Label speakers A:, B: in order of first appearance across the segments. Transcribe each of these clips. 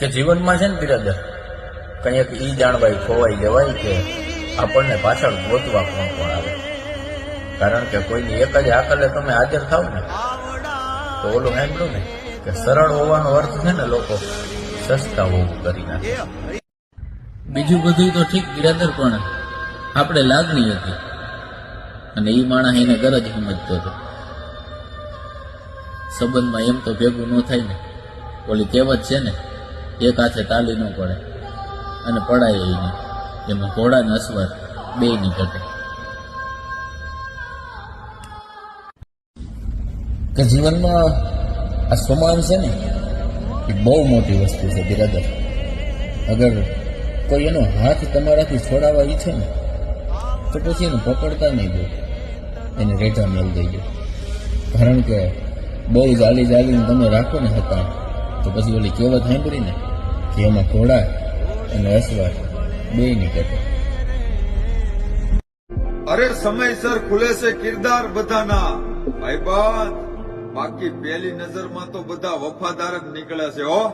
A: કે જીવનમાં છે ને બિરાદર, કંઈક ઈ જાણવાય, ખોવાઈ જવાય કે આપણને પાછળ ગોતવા કોણ કોણ આવે. કારણ કે કોઈની એક જ આકલે તમે હાજર થાવ ને, તો ઓલું સાંભળ્યું ને કે સરળ હોવાનો અર્થ છે ને લોકો સસ્તા હોવું કરી નાખે. બીજું બધું તો ઠીક બિરાદર પણ આપણે લાગણી હતી. અને એ માણસ એને ગરજ સમજતો હતો. સંબંધમાં એમ તો ભેગું ન થાય ને. ઓલી કહેવત છે ને એક હાથે તાલી ન પડે અને પડાય એ નહીં. એમાં ઘોડા ને અસવાર બે ની ઘટે. કે જીવનમાં આ સમાન છે ને, એ બહુ મોટી વસ્તુ છે, બિરાદર. અગર કોઈ એનો હાથ તમારાથી છોડાવવા ઈચ્છે ને, તો પછી એને પકડતા નહીં દો. એને રેટા મેળ દઈ કારણ કે બહુ જાલી જાલીને તમે રાખો ને હતા, તો પછી ઓલી કહેવત સાંભળી ને કે અને અસવાર બે નીકળે
B: અરે સમયસર ખુલે છે કિરદાર બધાના. ભાઈબાન બાકી પહેલી નજરમાં તો બધા વફાદાર જ નીકળે છે હો.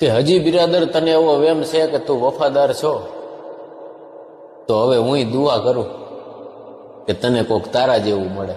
C: કે હજી બિરાદર તને એવો વેમ છે કે તું વફાદાર છો? તો હવે હું દુઆ કરું. કે તને કોક તારા જેવું મળે.